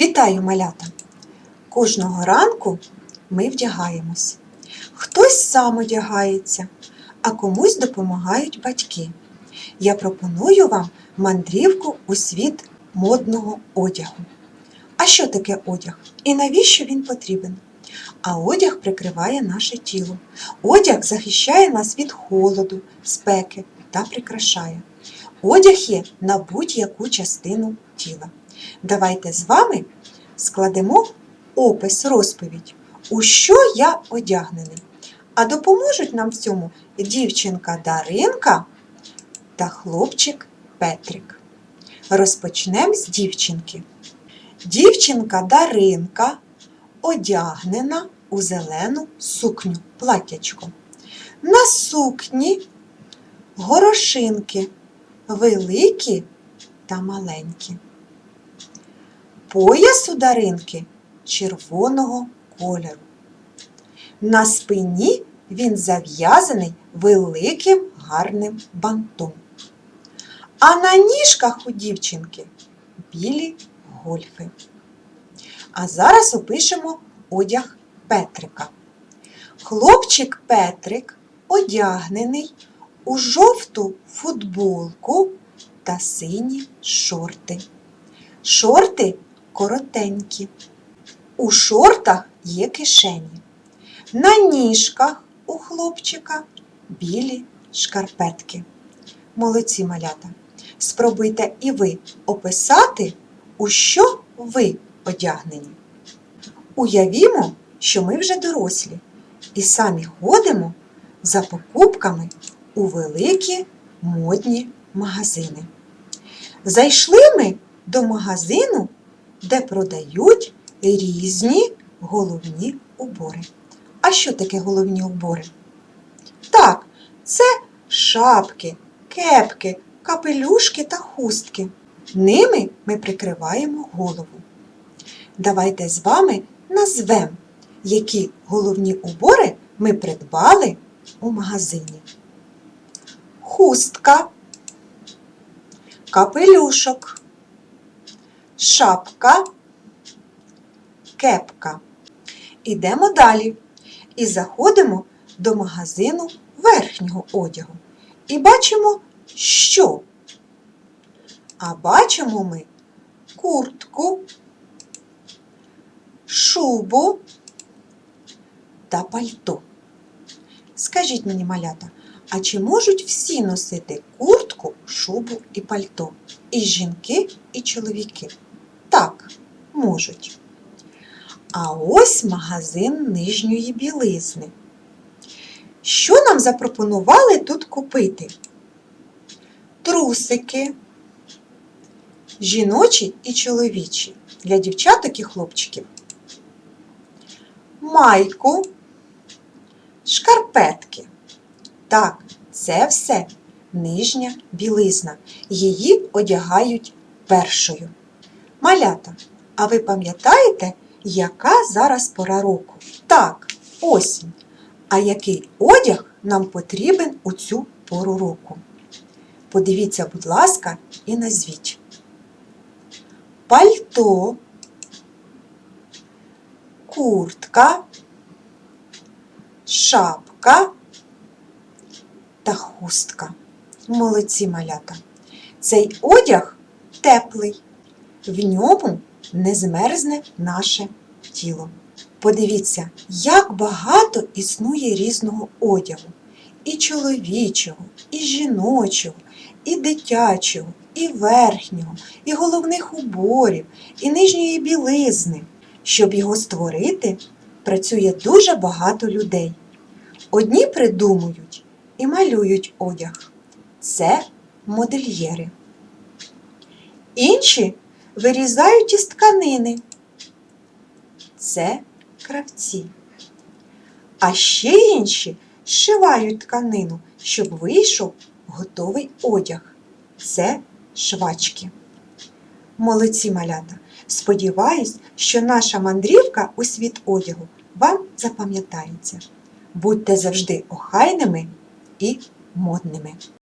Вітаю, малята! Кожного ранку ми вдягаємось. Хтось сам одягається, а комусь допомагають батьки. Я пропоную вам мандрівку у світ модного одягу. А що таке одяг? І навіщо він потрібен? А одяг прикриває наше тіло. Одяг захищає нас від холоду, спеки та прикрашає. Одяг є на будь-яку частину тіла. Давайте з вами складемо опис, розповідь, у що я одягнений. А допоможуть нам в цьому дівчинка Даринка та хлопчик Петрик. Розпочнемо з дівчинки. Дівчинка Даринка одягнена у зелену сукню, платтячко. На сукні горошинки великі та маленькі. Пояс у Даринки червоного кольору. На спині він зав'язаний великим гарним бантом. А на ніжках у дівчинки білі гольфи. А зараз опишемо одяг Петрика. Хлопчик Петрик одягнений у жовту футболку та сині шорти. Шорти коротенькі. У шортах є кишені. На ніжках у хлопчика білі шкарпетки. Молодці малята. Спробуйте і ви описати, у що ви одягнені. Уявімо, що ми вже дорослі і самі ходимо за покупками у великі модні магазини. Зайшли ми до магазину, де продають різні головні убори. А що таке головні убори? Так, це шапки, кепки, капелюшки та хустки. Ними ми прикриваємо голову. Давайте з вами назвемо, які головні убори ми придбали у магазині. Хустка, капелюшок, шапка, кепка. Ідемо далі і заходимо до магазину верхнього одягу. І бачимо, що? А бачимо ми куртку, шубу та пальто. Скажіть мені, малята, а чи можуть всі носити куртку, шубу і пальто? І жінки, і чоловіки? Можуть. А ось магазин нижньої білизни. Що нам запропонували тут купити? Трусики, жіночі і чоловічі для дівчаток і хлопчиків. Майку, шкарпетки. Так, це все нижня білизна. Її одягають першою. Малята, а ви пам'ятаєте, яка зараз пора року? Так, осінь. А який одяг нам потрібен у цю пору року? Подивіться, будь ласка, і назвіть. Пальто, куртка, шапка та хустка. Молодці малята. Цей одяг теплий, в ньому не змерзне наше тіло. Подивіться, як багато існує різного одягу. І чоловічого, і жіночого, і дитячого, і верхнього, і головних уборів, і нижньої білизни. Щоб його створити, працює дуже багато людей. Одні придумують і малюють одяг. Це модельєри. Інші вирізають із тканини. Це кравці. А ще інші зшивають тканину, щоб вийшов готовий одяг. Це швачки. Молодці малята! Сподіваюсь, що наша мандрівка у світ одягу вам запам'ятається. Будьте завжди охайними і модними.